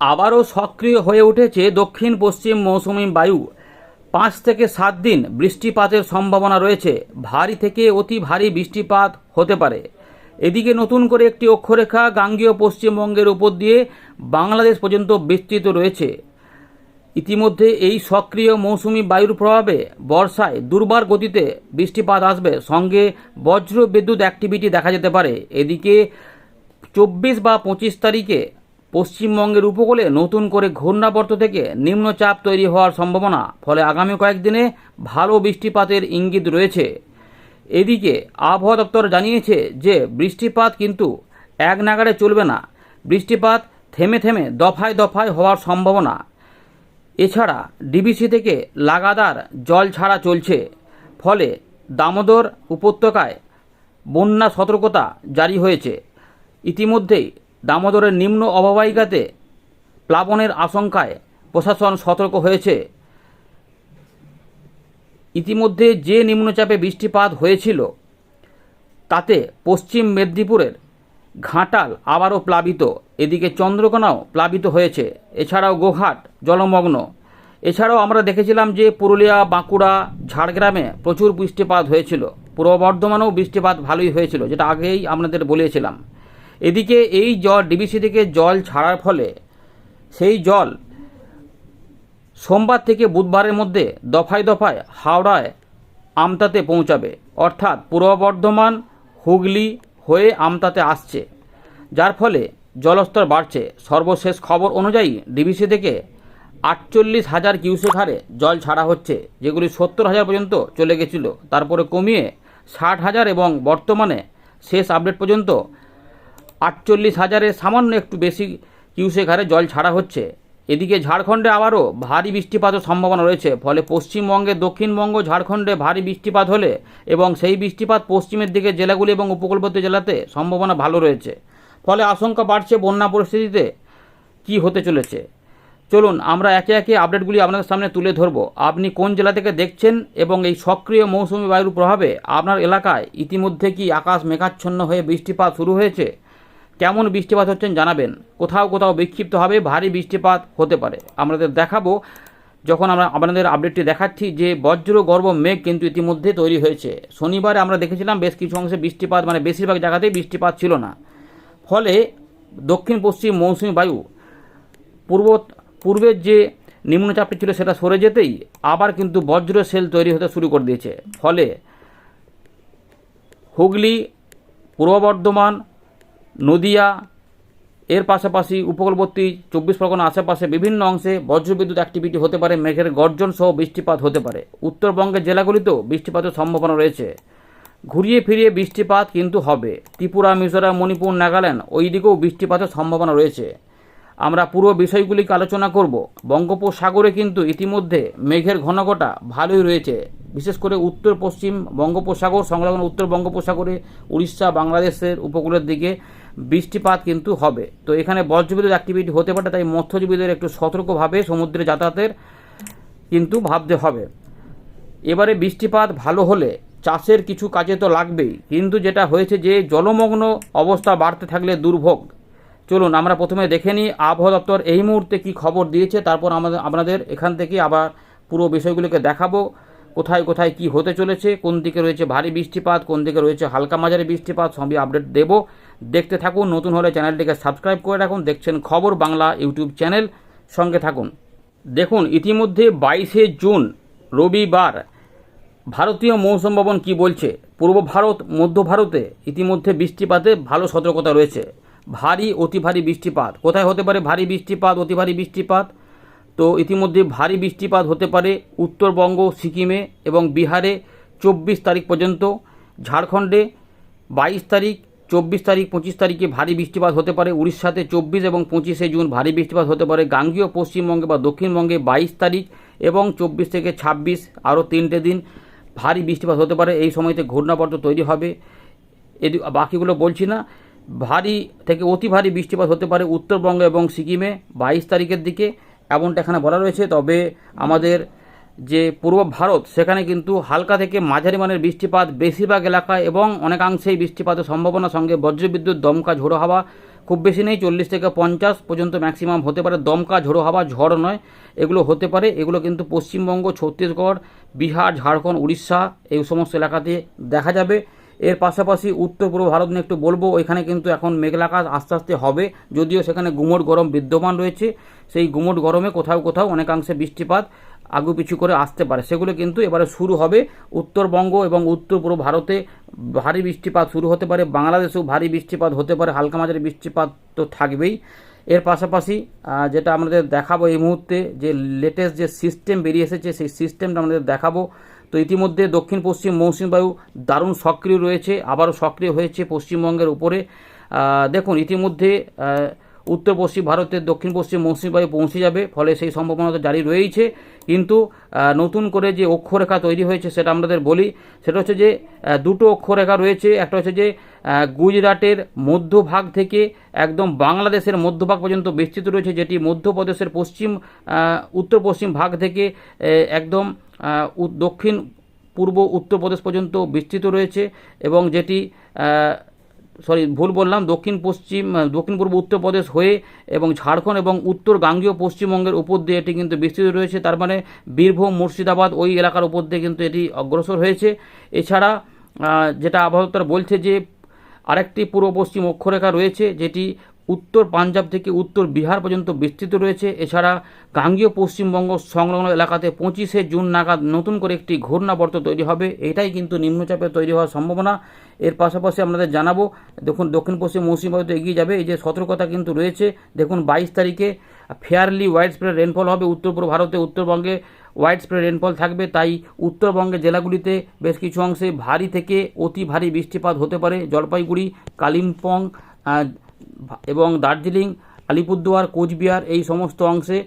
আবারও সক্রিয় হয়ে উঠেছে দক্ষিণ পশ্চিম মৌসুমি বায়ু। পাঁচ থেকে সাত দিন বৃষ্টিপাতের সম্ভাবনা রয়েছে। ভারী থেকে অতি ভারী বৃষ্টিপাত হতে পারে। এদিকে নতুন করে একটি অক্ষরেখা গাঙ্গীয় পশ্চিমবঙ্গের উপর দিয়ে বাংলাদেশ পর্যন্ত বিস্তৃত রয়েছে। ইতিমধ্যে এই সক্রিয় মৌসুমি বায়ুর প্রভাবে বর্ষায় দুর্বার গতিতে বৃষ্টিপাত আসবে। সঙ্গে বজ্র বিদ্যুৎ অ্যাক্টিভিটি দেখা যেতে পারে। এদিকে চব্বিশ বা পঁচিশ তারিখে পশ্চিমবঙ্গের উপকূলে নতুন করে ঘূর্ণাবর্ত থেকে নিম্নচাপ তৈরি হওয়ার সম্ভাবনা, ফলে আগামী কয়েকদিনে ভালো বৃষ্টিপাতের ইঙ্গিত রয়েছে। এদিকে আবহাওয়া দপ্তর জানিয়েছে যে, বৃষ্টিপাত কিন্তু এক নাগাড়ে চলবে না। বৃষ্টিপাত থেমে থেমে দফায় দফায় হওয়ার সম্ভাবনা। এছাড়া ডিবিসি থেকে লাগাতার জল ছাড়া চলছে। ফলে দামোদর উপত্যকায় বন্যা সতর্কতা জারি হয়েছে। ইতিমধ্যেই দামোদরের নিম্ন অববাহিকাতে প্লাবনের আশঙ্কায় প্রশাসন সতর্ক হয়েছে। ইতিমধ্যে যে নিম্নচাপে বৃষ্টিপাত হয়েছিল, তাতে পশ্চিম মেদিনীপুরের ঘাটাল আবারও প্লাবিত, এদিকে চন্দ্রকোনাও প্লাবিত হয়েছে। এছাড়াও গোঘাট জলমগ্ন। এছাড়াও আমরা দেখেছিলাম যে পুরুলিয়া, বাঁকুড়া, ঝাড়গ্রামে প্রচুর বৃষ্টিপাত হয়েছিল। পূর্ব বর্ধমানেও বৃষ্টিপাত ভালোই হয়েছিল, যেটা আগেই আপনাদের বলেছিলাম। এদিকে এই জল, ডিবিসি থেকে জল ছাড়ার ফলে সেই জল সোমবার থেকে বুধবারের মধ্যে দফায় দফায় হাওড়ায় আমতাতে পৌঁছাবে। অর্থাৎ পূর্ব বর্ধমান, হুগলি হয়ে আমতাতে আসছে। যার ফলে জলস্তর বাড়ছে। সর্বশেষ খবর অনুযায়ী ডিবিসি থেকে আটচল্লিশ হাজার কিউসেক হারে জল ছাড়া হচ্ছে, যেগুলি সত্তর হাজার পর্যন্ত চলে গেছিল। তারপরে কমিয়ে ষাট হাজার এবং বর্তমানে শেষ আপডেট পর্যন্ত আটচল্লিশ হাজারের সামান্য একটু বেশি কিউসেক হারে জল ছাড়া হচ্ছে। এদিকে ঝাড়খণ্ডে আবারও ভারী বৃষ্টিপাতের সম্ভাবনা রয়েছে, ফলে পশ্চিমবঙ্গে, দক্ষিণবঙ্গ, ঝাড়খণ্ডে ভারী বৃষ্টিপাত হলে এবং সেই বৃষ্টিপাত পশ্চিমের দিকে জেলাগুলি এবং উপকূলবর্তী জেলাতে সম্ভাবনা ভালো রয়েছে। ফলে আশঙ্কা বাড়ছে বন্যা পরিস্থিতিতে কি হতে চলেছে। চলুন, আমরা একে একে আপডেটগুলি আপনাদের সামনে তুলে ধরব। আপনি কোন জেলা থেকে দেখছেন এবং এই সক্রিয় মৌসুমি বায়ুর প্রভাবে আপনার এলাকায় ইতিমধ্যে কি আকাশ মেঘাচ্ছন্ন হয়ে বৃষ্টিপাত শুরু হয়েছে? কেমন বৃষ্টিপাত হচ্ছেন জানাবেন। কোথাও কোথাও বিক্ষিপ্তভাবে ভারী বৃষ্টিপাত হতে পারে। আমাদের দেখাবো, যখন আমরা আপনাদের আপডেটটি দেখাচ্ছি যে বজ্র গর্ভ মেঘ কিন্তু ইতিমধ্যে তৈরি হয়েছে। শনিবারে আমরা দেখেছিলাম বেশ কিছু অংশে বৃষ্টিপাত মানে বেশিরভাগ জায়গাতেই বৃষ্টিপাত ছিল না। ফলে দক্ষিণ, পশ্চিম মৌসুমি বায়ু পূর্ব, পূর্বের যে নিম্নচাপটি ছিল সেটা সরে যেতেই আবার কিন্তু বজ্র সেল তৈরি হতে শুরু করে দিয়েছে। ফলে হুগলি, পূর্ব বর্ধমান নদিয়া, এর পাশাপাশি উপকূলবর্তী চব্বিশ পরগনা আশেপাশে বিভিন্ন অংশে বজ্রবিদ্যুৎ অ্যাক্টিভিটি হতে পারে, মেঘের গর্জন সহ বৃষ্টিপাত হতে পারে। উত্তরবঙ্গের জেলাগুলিতেও বৃষ্টিপাতের সম্ভাবনা রয়েছে। ঘুরিয়ে ফিরিয়ে বৃষ্টিপাত কিন্তু হবে। ত্রিপুরা, মিজোরাম, মণিপুর, নাগাল্যান্ড ওই দিকেও বৃষ্টিপাতের সম্ভাবনা রয়েছে। আমরা পুরো বিষয়গুলিকে আলোচনা করব। বঙ্গোপসাগরে কিন্তু ইতিমধ্যে মেঘের ঘনঘটা ভালোই রয়েছে। বিশেষ করে উত্তর, পশ্চিম বঙ্গোপসাগর, সংলগ্ন উত্তর বঙ্গোপসাগরে, উড়িষ্যা, বাংলাদেশের উপকূলের দিকে বৃষ্টিপাত কিন্তু হবে। তো এখানে বজ্রবিদ্যুৎ অ্যাক্টিভিটি হতে পারে, তাই মৎস্যজীবীদের একটু সতর্কভাবে সমুদ্রে যাতায়াতের কিন্তু ভাবতে হবে। এবারে বৃষ্টিপাত ভালো হলে চাষের কিছু কাজে তো লাগবেই, কিন্তু যেটা হয়েছে যে জলমগ্ন অবস্থা বাড়তে থাকলে দুর্ভোগ। চলুন, আমরা প্রথমে দেখে নিই আবহাওয়া দপ্তর এই মুহূর্তে কি খবর দিয়েছে, তারপর আমাদের, আপনাদের এখান থেকে আবার পুরো বিষয়গুলোকে দেখাবো, কোথায় কোথায় কি হতে চলেছে, কোন দিকে রয়েছে ভারী বৃষ্টিপাত, কোন দিকে রয়েছে হালকা মাঝারি বৃষ্টিপাত, সবই আপডেট দেব। দেখতে থাকুন, নতুন হলে চ্যানেলটিকে সাবস্ক্রাইব করে রাখুন। দেখছেন খবর বাংলা ইউটিউব চ্যানেল, সঙ্গে থাকুন। দেখুন, ইতিমধ্যে বাইশে জুন, রবিবার, ভারতীয় মৌসুম ভবন কী বলছে? পূর্ব ভারত, মধ্য ভারতে ইতিমধ্যে বৃষ্টিপাতে ভালো সতর্কতা রয়েছে। ভারী, অতি ভারী বৃষ্টিপাত। কোথায় হতে পারে ভারী বৃষ্টিপাত, অতি ভারী বৃষ্টিপাত? তো ইতিমধ্যে ভারী বৃষ্টিপাত হতে পারে উত্তরবঙ্গ, সিকিমে এবং বিহারে চব্বিশ তারিখ পর্যন্ত। ঝাড়খণ্ডে বাইশ তারিখ চব্বিশ তারিখ, পঁচিশ তারিখে ভারী বৃষ্টিপাত হতে পারে উড়িষ্যাতে চব্বিশ এবং পঁচিশে জুন ভারী বৃষ্টিপাত হতে পারে গাঙ্গীয় পশ্চিমবঙ্গে বা দক্ষিণবঙ্গে বাইশ তারিখ এবং চব্বিশ থেকে ছাব্বিশ আরও তিনটে দিন ভারী বৃষ্টিপাত হতে পারে। এই সময়তে ঘূর্ণাবর্ত তৈরি হবে। এদি, বাকিগুলো বলছি না। ভারী থেকে অতি ভারী বৃষ্টিপাত হতে পারে উত্তরবঙ্গ এবং সিকিমে বাইশ তারিখের দিকে। এমনটা এখানে বলা রয়েছে। তবে আমাদের যে পূর্ব ভারত, সেখানে কিন্তু হালকা থেকে মাঝারি মানের বৃষ্টিপাত বেশিরভাগ এলাকায় এবং অনেকাংশেই বৃষ্টিপাতের সম্ভাবনা সঙ্গে বজ্রবিদ্যুৎ, দমকা, ঝোড়ো হাওয়া খুব বেশি নেই, চল্লিশ থেকে পঞ্চাশ পর্যন্ত ম্যাক্সিমাম হতে পারে। দমকা, ঝোড়ো হাওয়া, ঝড় নয়, এগুলো হতে পারে। এগুলো কিন্তু পশ্চিমবঙ্গ, ছত্তিশগড়, বিহার, ঝাড়খণ্ড, উড়িষ্যা এই সমস্ত এলাকাতে দেখা যাবে। এর পাশাপাশি উত্তর পূর্ব ভারত নিয়ে একটু বলব, ওইখানে কিন্তু এখন মেঘলা আকাশ আস্তে আস্তে হবে, যদিও সেখানে গুমোট গরম বিদ্যমান রয়েছে। সেই গুমোট গরমে কোথাও কোথাও অনেকাংশে বৃষ্টিপাত আগু পিছু করে আসতে পারে। সেগুলো কিন্তু এবারে শুরু হবে উত্তরবঙ্গ এবং উত্তর পূর্ব ভারতে। ভারী বৃষ্টিপাত শুরু হতে পারে বাংলাদেশেও ভারী বৃষ্টিপাত হতে পারে। হালকা মাঝারি বৃষ্টিপাত তো থাকবেই। এর পাশাপাশি যেটা আমাদের দেখাবো এই মুহূর্তে, যে লেটেস্ট যে সিস্টেম বেরিয়ে এসেছে, সেই সিস্টেমটা আমাদের দেখাবো। তো ইতিমধ্যে দক্ষিণ পশ্চিম মৌসুমী বায়ু দারুণ সক্রিয় রয়েছে, আবারও সক্রিয় হয়েছে পশ্চিমবঙ্গের উপরে। দেখুন, ইতিমধ্যে উত্তর পশ্চিম ভারতের দক্ষিণ পশ্চিম মৌসুমী বায়ু পৌঁছে যাবে, ফলে সেই সম্ভাবনা তো জারি রয়েইছে। কিন্তু নতুন করে যে অক্ষরেখা তৈরি হয়েছে সেটা আমাদের বলি। সেটা হচ্ছে যে দুটো অক্ষরেখা রয়েছে। একটা হচ্ছে যে গুজরাটের মধ্যভাগ থেকে একদম বাংলাদেশের মধ্যভাগ পর্যন্ত বিস্তৃত রয়েছে, যেটি মধ্যপ্রদেশের পশ্চিম উত্তর পশ্চিম ভাগ থেকে একদম দক্ষিণ পূর্ব উত্তরপ্রদেশ পর্যন্ত বিস্তৃত রয়েছে এবং যেটি সরি, ভুল বললাম, দক্ষিণ পশ্চিম দক্ষিণ পূর্ব উত্তরপ্রদেশ হয়ে এবং ঝাড়খণ্ড এবং উত্তর গাঙ্গীয় পশ্চিমবঙ্গের উপর দিয়ে এটি কিন্তু বিস্তৃত রয়েছে। তার মানে বীরভূম, মুর্শিদাবাদ ওই এলাকার উপর দিয়ে কিন্তু এটি অগ্রসর হয়েছে। এছাড়া যেটা আবহাওয়া বলছে যে আরেকটি পূর্ব পশ্চিম অক্ষরেখা রয়েছে, যেটি উত্তর পাঞ্জাব থেকে উত্তর বিহার পর্যন্ত বিস্তৃত রয়েছে। এছাড়া গাঙ্গীয় পশ্চিমবঙ্গ সংলগ্ন এলাকাতে পঁচিশে জুন নাগাদ নতুন করে একটি ঘূর্ণাবর্ত তৈরি হবে। এটাই কিন্তু নিম্নচাপে তৈরি হওয়ার সম্ভাবনা। এর পাশাপাশি আপনাদের জানাব, দেখুন দক্ষিণ পশ্চিম মৌসুমী বায়ুতে এগিয়ে যাবে। এই যে সতর্কতা কিন্তু রয়েছে। দেখুন বাইশ তারিখে ফেয়ারলি ওয়াইড স্প্রেড রেনফল হবে উত্তর পূর্ব ভারতে। উত্তরবঙ্গে ওয়াইড স্প্রেড রেনফল থাকবে। তাই উত্তরবঙ্গের জেলাগুলিতে বেশ কিছু অংশে ভারী থেকে অতি ভারী বৃষ্টিপাত হতে পারে। জলপাইগুড়ি, কালিম্পং এবং দার্জিলিং আলিপুরদুয়ার কোচবিহার এই সমস্ত অংশে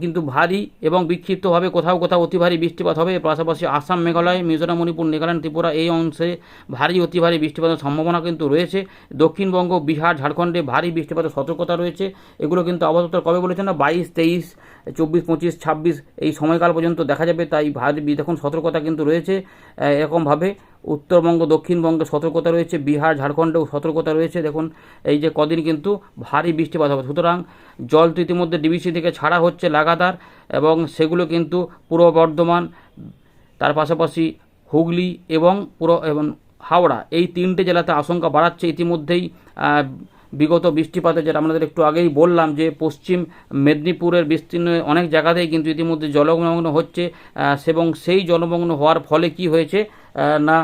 কিন্তু ভারী এবং বিক্ষিপ্তভাবে কোথাও কোথাও অতি ভারী বৃষ্টিপাত হবে। পাশাপাশি আসাম, মেঘালয়, মিজোরাম, মণিপুর, নাগাল্যান্ড, ত্রিপুরা এই অংশে ভারী অতি ভারী বৃষ্টিপাতের সম্ভাবনা কিন্তু রয়েছে। দক্ষিণবঙ্গ, বিহার, ঝাড়খণ্ডে ভারী বৃষ্টিপাতের সতর্কতা রয়েছে। এগুলো কিন্তু দপ্তর কবে বলেছে না? বাইশ, তেইশ, চব্বিশ, পঁচিশ, ছাব্বিশ এই সময়কাল পর্যন্ত দেখা যাবে। তাই ভারী দেখুন, সতর্কতা কিন্তু রয়েছে। এরকমভাবে উত্তরবঙ্গ, দক্ষিণবঙ্গে সতর্কতা রয়েছে। বিহার, ঝাড়খণ্ডেও সতর্কতা রয়েছে। দেখুন, এই যে কদিন কিন্তু ভারী বৃষ্টিপাত হবে। সুতরাং জল তো ইতিমধ্যে ডিবিসি থেকে ছাড়া হচ্ছে। লাগাতার এবং সেগুলো কিন্তু পূর্ব বর্ধমান, তার পাশাপাশি হুগলি এবং পুরো এবং হাওড়া এই তিনটে জেলাতে আশঙ্কা বাড়াচ্ছে। ইতিমধ্যেই বিগত বৃষ্টিপাতে যেটা আমাদের একটু আগেই বললাম যে পশ্চিম মেদিনীপুরের বিস্তীর্ণ অনেক জায়গাতেই কিন্তু ইতিমধ্যে জলমগ্ন হচ্ছে। এবং সেই জলমগ্ন হওয়ার ফলে কি হয়েছে? না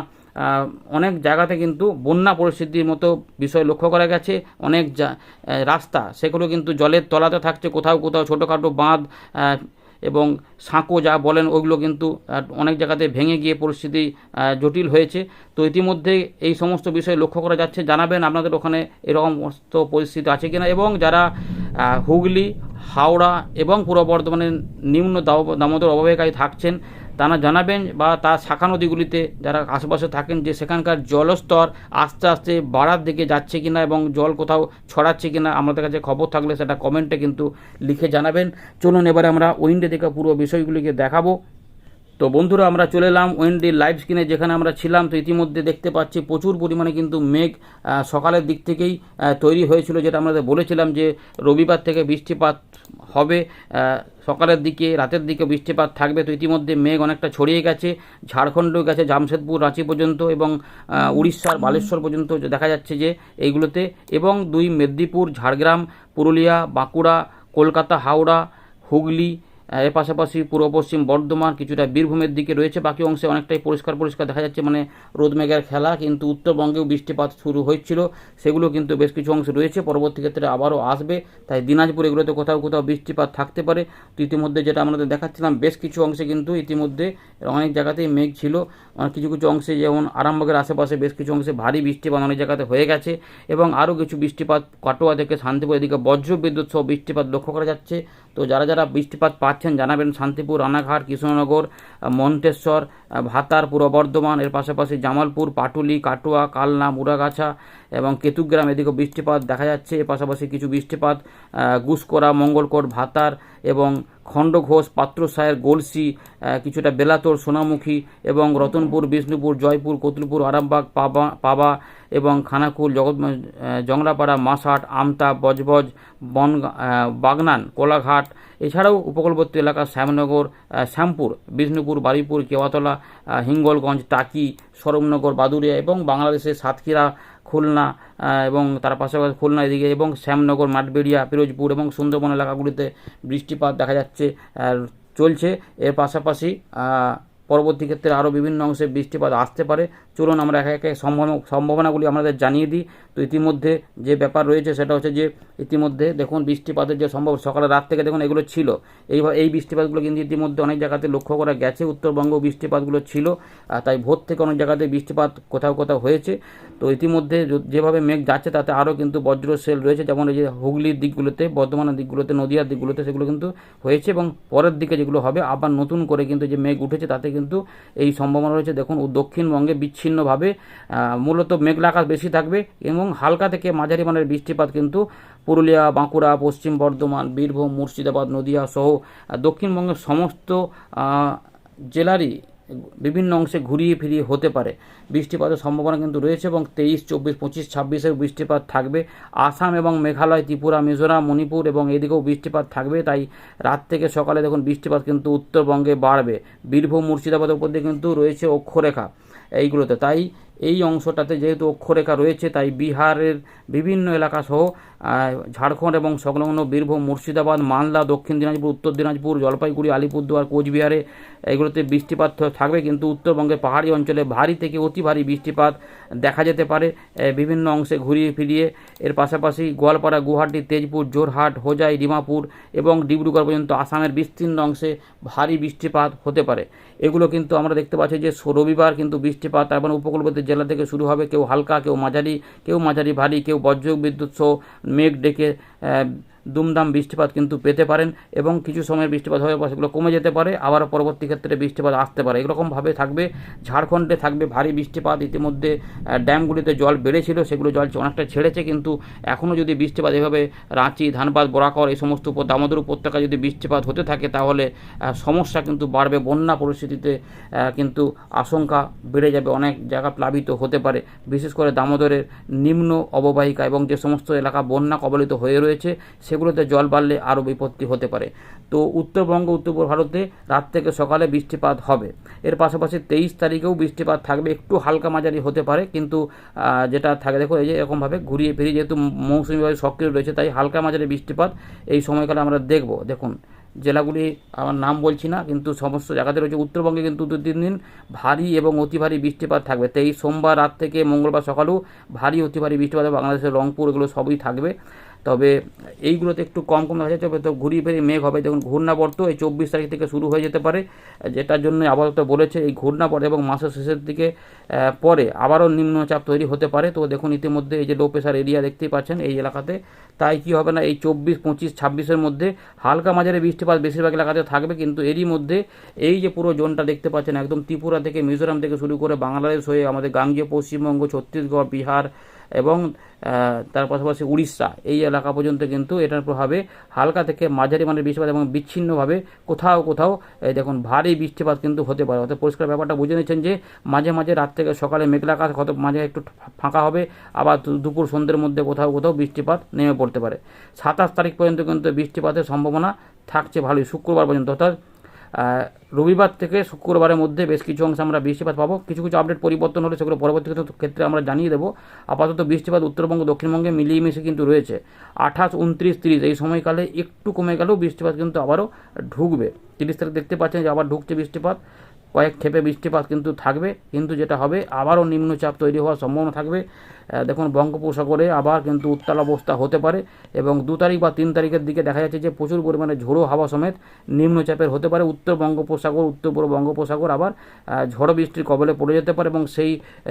অনেক জায়গাতে কিন্তু বন্যা পরিস্থিতির মতো বিষয় লক্ষ্য করা গেছে। অনেক রাস্তা, সেগুলো কিন্তু জলের তলাতে থাকছে। কোথাও কোথাও ছোটোখাটো বাঁধ এবং সাঁকো যা বলেন, ওইগুলো কিন্তু অনেক জায়গাতে ভেঙে গিয়ে পরিস্থিতি জটিল হয়েছে। তো ইতিমধ্যে এই সমস্ত বিষয় লক্ষ্য করা যাচ্ছে। জানাবেন আপনাদের ওখানে এরকম পরিস্থিতি আছে কিনা। এবং যারা হুগলি হাওড়া এবং পূর্ব বর্ধমানের নিম্ন দাম- দামোদর অববাহিকায় থাকছেন, তারা জানাবেন বা তার শাখা নদীগুলিতে যারা আশেপাশে থাকেন যে সেখানকার জলস্তর আস্তে আস্তে বাড়ার দিকে যাচ্ছে কিনা এবং জল কোথাও ছড়াচ্ছে কিনা আমাদের কাছে খবর থাকলে সেটা কমেন্টে কিন্তু লিখে জানাবেন। চলুন এবারে আমরা উইন্ডে থেকে পুরো বিষয়গুলিকে দেখাবো। তো বন্ধুরা, আমরা চলে এলাম ওয়েন্ডি লাইভ স্ক্রিনে যেখানে আমরা ছিলাম। তো ইতিমধ্যে দেখতে পাচ্ছি প্রচুর পরিমাণে কিন্তু মেঘ সকালের দিক থেকেই তৈরি হয়েছিল, যেটা আমাদের বলেছিলাম যে রবিবার থেকে বৃষ্টিপাত হবে সকালের দিকে, রাতের দিকে বৃষ্টিপাত থাকবে। তো ইতিমধ্যে মেঘ অনেকটা ছড়িয়ে গেছে, ঝাড়খণ্ডও গেছে, জামশেদপুর, রাঁচি পর্যন্ত এবং উড়িষ্যার বালেশ্বর পর্যন্ত দেখা যাচ্ছে যে এইগুলোতে এবং দুই মেদিনীপুর, ঝাড়গ্রাম, পুরুলিয়া, বাঁকুড়া, কলকাতা, হাওড়া, হুগলি এর পাশাপাশি পূর্ব পশ্চিম বর্ধমান কিছুটা বীরভূমের দিকে রয়েছে, বাকি অংশে অনেকটাই পরিষ্কার পরিষ্কার দেখা যাচ্ছে মানে রোদ মেঘের খেলা, কিন্তু উত্তরবঙ্গেও বৃষ্টিপাত শুরু হয়েছিল, সেগুলো কিন্তু বেশ কিছু অংশ রয়েছে, পরবর্তী ক্ষেত্রে আবারও আসবে, তাই দিনাজপুর এগুলোতে কোথাও কোথাও বৃষ্টিপাত থাকতে পারে। তো ইতিমধ্যে যেটা আমাদের দেখাচ্ছিলাম, বেশ কিছু অংশে কিন্তু ইতিমধ্যে অনেক জায়গাতেই মেঘ ছিল, অনেক কিছু কিছু অংশে যেমন আরামবাগের আশেপাশে বেশ কিছু অংশে ভারী বৃষ্টিপাত অনেক জায়গাতে হয়ে গেছে, এবং আরও কিছু বৃষ্টিপাত কাটোয়া থেকে শান্তিপুর এদিকে বজ্র বিদ্যুৎ সহ বৃষ্টিপাত লক্ষ্য করা যাচ্ছে। তো যারা যারা বৃষ্টিপাত পাচ্ছেন জানাবেন শান্তিপুর, রানাঘাট, কৃষ্ণনগর মন্তেশ্বর ভাতার, পূর্ব বর্ধমান, এর পাশাপাশি জামালপুর, পাটুলি, কাটুয়া, কালনা মুরাগাছা এবং কেতুগ্রাম এদিকে বৃষ্টিপাত দেখা যাচ্ছে। এর পাশাপাশি কিছু বৃষ্টিপাত গুসকরা, মঙ্গলকোট, ভাতার এবং খণ্ডঘোষ, পাত্রসায়ের, গলসি কিছুটা বেলাতোর, সোনামুখী এবং রতনপুর, বিষ্ণুপুর, জয়পুর, কতুলপুর, আরামবাগ, পাবা পাবা এবং খানাকুল, জগৎ জংলাপাড়া মাসাট আমতা, বজবজ বন বাগনান, কোলাঘাট এছাড়াও উপকূলবর্তী এলাকা শ্যামনগর শ্যামপুর, বিষ্ণুপুর, বারুইপুর, কেওয়াতলা হিঙ্গলগঞ্জ, টাকি সরমনগর বাদুড়িয়া এবং বাংলাদেশের সাতক্ষীরা খুলনা এবং তার পাশাপাশি খুলনা এদিকে এবং শ্যামনগর, মাঠবেড়িয়া, পিরোজপুর এবং সুন্দরবন এলাকাগুলিতে বৃষ্টিপাত দেখা যাচ্ছে চলছে। এর পাশাপাশি পরবর্তী ক্ষেত্রে আরও বিভিন্ন অংশে বৃষ্টিপাত আসতে পারে। চলুন আমরা একে একে সম্ভাবনা সম্ভাবনাগুলি আমাদের জানিয়ে দিই। তো ইতিমধ্যে যে ব্যাপার রয়েছে সেটা হচ্ছে যে ইতিমধ্যে দেখুন বৃষ্টিপাতের যে সম্ভব, সকালে রাত থেকে দেখুন এগুলো ছিল। এই এই বৃষ্টিপাতগুলো কিন্তু ইতিমধ্যে অনেক জায়গাতে লক্ষ্য করা গেছে। উত্তরবঙ্গ বৃষ্টিপাতগুলো ছিল আর তাই ভোর থেকে অনেক জায়গাতে বৃষ্টিপাত কোথাও কোথাও হয়েছে। তো ইতিমধ্যে যেভাবে মেঘ যাচ্ছে তাতে আরও কিন্তু বজ্র সেল রয়েছে, যেমন এই যে হুগলির দিকগুলোতে, বর্ধমানের দিকগুলোতে, নদীয়ার দিকগুলোতে সেগুলো কিন্তু হয়েছে এবং পরের দিকে যেগুলো হবে, আবার নতুন করে কিন্তু যে মেঘ উঠেছে তাতে কিন্তু এই সম্ভাবনা রয়েছে। দেখুন দক্ষিণবঙ্গে দক্ষিণবঙ্গে বিচ্ছিন্নভাবে মূলত মেঘলা আকাশ বেশি থাকবে এবং হালকা থেকে মাঝারি মানের বৃষ্টিপাত কিন্তু পুরুলিয়া, বাঁকুড়া, পশ্চিম বর্ধমান, বীরভূম, মুর্শিদাবাদ, নদিয়া সহ দক্ষিণবঙ্গের সমস্ত জেলারই বিভিন্ন অংশে ঘুরিয়ে ফিরিয়ে হতে পারে। বৃষ্টিপাতের সম্ভাবনা কিন্তু রয়েছে এবং তেইশ, চব্বিশ, পঁচিশ ছাব্বিশের বৃষ্টিপাত থাকবে। আসাম এবং মেঘালয়, ত্রিপুরা, মিজোরাম, মণিপুর এবং এদিকেও বৃষ্টিপাত থাকবে। তাই রাত থেকে সকালে দেখুন বৃষ্টিপাত কিন্তু উত্তরবঙ্গে বাড়বে। বীরভূম, মুর্শিদাবাদের উপর দিয়ে কিন্তু রয়েছে অক্ষরেখা। এইগুলোতে। তাই এই অংশটাতে যেহেতু অক্ষরেখা রয়েছে, তাই বিহারের বিভিন্ন এলাকা সহ ঝাড়খণ্ড এবং সংলগ্ন বীরভূম, মুর্শিদাবাদ, মালদা, দক্ষিণ দিনাজপুর, উত্তর দিনাজপুর, জলপাইগুড়ি, আলিপুরদুয়ার, কোচবিহারে এগুলোতে বৃষ্টিপাত থাকবে। কিন্তু উত্তরবঙ্গের পাহাড়ি অঞ্চলে ভারী থেকে অতি ভারী বৃষ্টিপাত দেখা যেতে পারে। বিভিন্ন অংশে ঘুরিয়ে ফিরিয়ে এর পাশাপাশি গোয়ালপাড়া, গুয়াহাটি, তেজপুর জোরহাট হোজাই, ডিমাপুর এবং ডিব্রুগড় পর্যন্ত আসামের বিস্তীর্ণ অংশে ভারী বৃষ্টিপাত হতে পারে। এগুলো কিন্তু আমরা দেখতে পাচ্ছি যে, রবিবার কিন্তু বৃষ্টিপাত তারপরে উপকূলবর্তী জেলা থেকে শুরু হবে। কেউ হালকা, কেউ মাঝারি কেউ মাঝারি ভারী, কেউ বজ্র বিদ্যুৎ সহ মেঘ ডেকে দুমদাম বৃষ্টিপাত কিন্তু পেতে পারেন এবং কিছু সময়ের বৃষ্টিপাত হয়ে সেগুলো কমে যেতে পারে আবার পরবর্তী ক্ষেত্রে বৃষ্টিপাত আসতে পারে। এরকমভাবে থাকবে, ঝাড়খণ্ডে থাকবে ভারী বৃষ্টিপাত, ইতিমধ্যে ড্যামগুলিতে জল বেড়েছিল, সেগুলো জল অনেকটা ছেড়েছে, কিন্তু এখনও যদি বৃষ্টিপাত এভাবে রাঁচি, ধানবাদ, বরাকর এই সমস্ত উপর দামোদর উপত্যকা যদি বৃষ্টিপাত হতে থাকে, তাহলে সমস্যা কিন্তু বাড়বে, বন্যা পরিস্থিতিতে কিন্তু আশঙ্কা বেড়ে যাবে, অনেক জায়গা প্লাবিত হতে পারে। বিশেষ করে দামোদরের নিম্ন অববাহিকা এবং যে সমস্ত এলাকা বন্যা কবলিত হয়ে রয়েছে সেগুলোতে জল বাড়লে আরও বিপত্তি হতে পারে। তো উত্তরবঙ্গ উত্তর ভারতে রাত থেকে সকালে বৃষ্টিপাত হবে। এর পাশাপাশি তেইশ তারিখেও বৃষ্টিপাত থাকবে। একটু হালকা মাঝারি হতে পারে, কিন্তু যেটা থাকে, দেখো, এই যে এরকমভাবে ঘুরিয়ে ফিরিয়ে যেহেতু মৌসুমিভাবে সক্রিয় রয়েছে, তাই হালকা মাঝারি বৃষ্টিপাত এই সময়কালে আমরা দেখব। দেখুন, জেলাগুলি আমার নাম বলছি না, কিন্তু সমস্ত জায়গাতে রয়েছে। উত্তরবঙ্গে কিন্তু দু তিন দিন ভারী এবং অতি ভারী বৃষ্টিপাত থাকবে। তেইশ সোমবার রাত থেকে মঙ্গলবার সকালেও ভারী অতি ভারী বৃষ্টিপাত। বাংলাদেশের রংপুর এগুলো সবই থাকবে। তবে এইগুলোতে একটু কম কম দেখা যাচ্ছে তবে তো ঘুরিয়ে ফিরিয়ে মেঘ হবে। দেখুন, ঘূর্ণাবর্ত এই চব্বিশ তারিখ থেকে শুরু হয়ে যেতে পারে যেটার জন্য আপাতত বলেছে এই ঘূর্ণাবর্ত এবং মাসের শেষের দিকে পরে আবারও নিম্নচাপ তৈরি হতে পারে। তো দেখুন, ইতিমধ্যে এই যে লো প্রেশার এরিয়া দেখতেই পাচ্ছেন এই এলাকাতে। তাই কি হবে না, এই চব্বিশ, পঁচিশ, ছাব্বিশের মধ্যে হালকা মাঝারি বৃষ্টিপাত বেশিরভাগ এলাকাতে থাকবে। কিন্তু এরই মধ্যে এই যে পুরো জোনটা দেখতে পাচ্ছেন, একদম ত্রিপুরা থেকে মিজোরাম থেকে শুরু করে বাংলাদেশ হয়ে আমাদের গাঙ্গীয়, পশ্চিমবঙ্গ, ছত্তিশগড়, বিহার এবং তার পাশাপাশি উড়িষ্যা। এই এলাকা পর্যন্ত কিন্তু এটার প্রভাবে হালকা থেকে মাঝারি মানের বৃষ্টিপাত এবং বিচ্ছিন্নভাবে কোথাও কোথাও দেখুন, ভারী বৃষ্টিপাত কিন্তু হতে পারে। অর্থাৎ পরিষ্কার ব্যাপারটা বুঝে নিচ্ছেন যে, মাঝে মাঝে রাত থেকে সকালে মেঘলা আকাশ কত মাঝে একটু ফাঁকা হবে, আবার দুপুর সন্ধ্যের মধ্যে কোথাও কোথাও বৃষ্টিপাত নেমে পড়তে পারে। সাতাশ তারিখ পর্যন্ত কিন্তু বৃষ্টিপাতের সম্ভাবনা থাকছে ভালোই, শুক্রবার পর্যন্ত। অর্থাৎ রবিবার থেকে শুক্রবারের মধ্যে বেশ কিছু অংশে আমরা বৃষ্টিপাত পাবো। কিছু কিছু আপডেট পরিবর্তন হলে সেগুলো পরবর্তী ক্ষেত্রে- আমরা জানিয়ে দেবো। আপাতত বৃষ্টিপাত উত্তরবঙ্গ, দক্ষিণবঙ্গে মিলিয়ে মিশে কিন্তু রয়েছে। আঠাশ, উনত্রিশ, তিরিশ, এই সময়কালে একটু কমে গেলেও বৃষ্টিপাত কিন্তু আবারও ঢুকবে। তিরিশ তারিখ দেখতে পাচ্ছেন যে আবার ঢুকছে বৃষ্টিপাত। কয়েক ক্ষেপে বৃষ্টিপাত কিন্তু থাকবে। কিন্তু যেটা হবে, আবারও নিম্নচাপ তৈরি হওয়ার সম্ভাবনা থাকবে। দেখুন, বঙ্গোপসাগরে আবার কিন্তু উত্তাল অবস্থা হতে পারে এবং দু তারিখ বা তিন তারিখের দিকে দেখা যাচ্ছে যে প্রচুর পরিমাণে ঝোড়ো হাওয়া সমেত নিম্নচাপের হতে পারে। উত্তর বঙ্গোপসাগর, উত্তর পূর্ব বঙ্গোপসাগর আবার ঝড় বৃষ্টির কবলে পড়ে যেতে পারে এবং সেই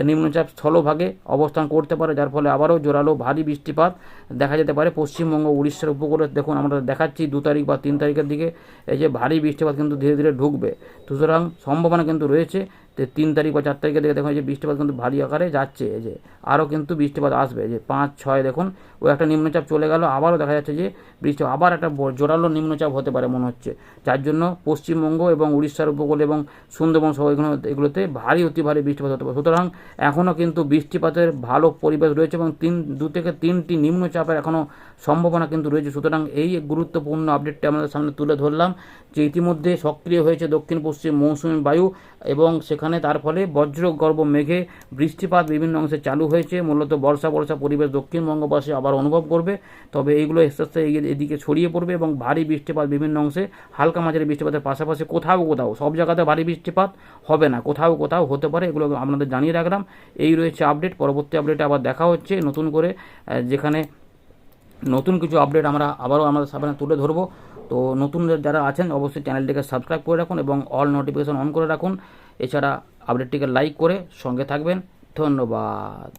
নিম্নচাপ স্থলভাগে অবস্থান করতে পারে, যার ফলে আবারও জোরালো ভারী বৃষ্টিপাত দেখা যেতে পারে। পশ্চিমবঙ্গ, উড়িষ্যার উপকূলে দেখুন, আমরা দেখাচ্ছি দু তারিখ বা তিন তারিখের দিকে এই যে ভারী বৃষ্টিপাত কিন্তু ধীরে ধীরে ঢুকবে। সুতরাং সম্ভাবনা কিন্তু রয়েছে তিন তারিখ বা চার তারিখের দিকে দেখুন যে বৃষ্টিপাত কিন্তু ভারী আকারে যাচ্ছে যে আরও কিন্তু বৃষ্টিপাত আসবে যে পাঁচ, ছয় দেখুন, ও একটা নিম্নচাপ চলে গেল, আবারও দেখা যাচ্ছে যে বৃষ্টি আবার একটা জোরালো নিম্নচাপ হতে পারে মনে হচ্ছে। যার জন্য পশ্চিমবঙ্গ এবং উড়িষ্যার উপকূল এবং সুন্দরবন সহ এগুলো, এগুলোতে ভারী, অতি ভারী বৃষ্টিপাত হতে পারে। সুতরাং এখনও কিন্তু বৃষ্টিপাতের ভালো পরিবেশ রয়েছে এবং তিন, দু থেকে তিনটি নিম্নচাপের এখনও সম্ভাবনা কিন্তু রয়েছে। সুতরাং এই গুরুত্বপূর্ণ আপডেটটি আমাদের সামনে তুলে ধরলাম, যে ইতিমধ্যে সক্রিয় হয়েছে দক্ষিণ পশ্চিম মৌসুমী বায়ু এবং সেখানে তার ফলে বজ্রগর্ভ মেঘে বৃষ্টিপাত বিভিন্ন অংশে চালু হয়েছে। মূলত বর্ষা বর্ষা পরিবেশ দক্ষিণবঙ্গবাসী আবার অনুভব করবে। তবে এইগুলো আস্তে আস্তে এদিকে ছড়িয়ে পড়বে এবং ভারী বৃষ্টিপাত বিভিন্ন অংশে, হালকা মাঝারি বৃষ্টিপাতের পাশাপাশি কোথাও কোথাও, সব জায়গাতে ভারী বৃষ্টিপাত হবে না, কোথাও কোথাও হতে পারে, এগুলো আপনাদের জানিয়ে রাখলাম। এই রয়েছে আপডেট পরবর্তী আপডেটে আবার দেখা হচ্ছে নতুন করে যেখানে নতুন কিছু আপডেট আমরা আবারও আমাদের সামনে তুলে ধরবো। তো নতুন যারা আছেন, অবশ্যই চ্যানেলটিকে সাবস্ক্রাইব করে রাখুন এবং অল নোটিফিকেশন অন করে রাখুন। এছাড়া আপডেটটিকে লাইক করে সঙ্গে থাকবেন। ধন্যবাদ।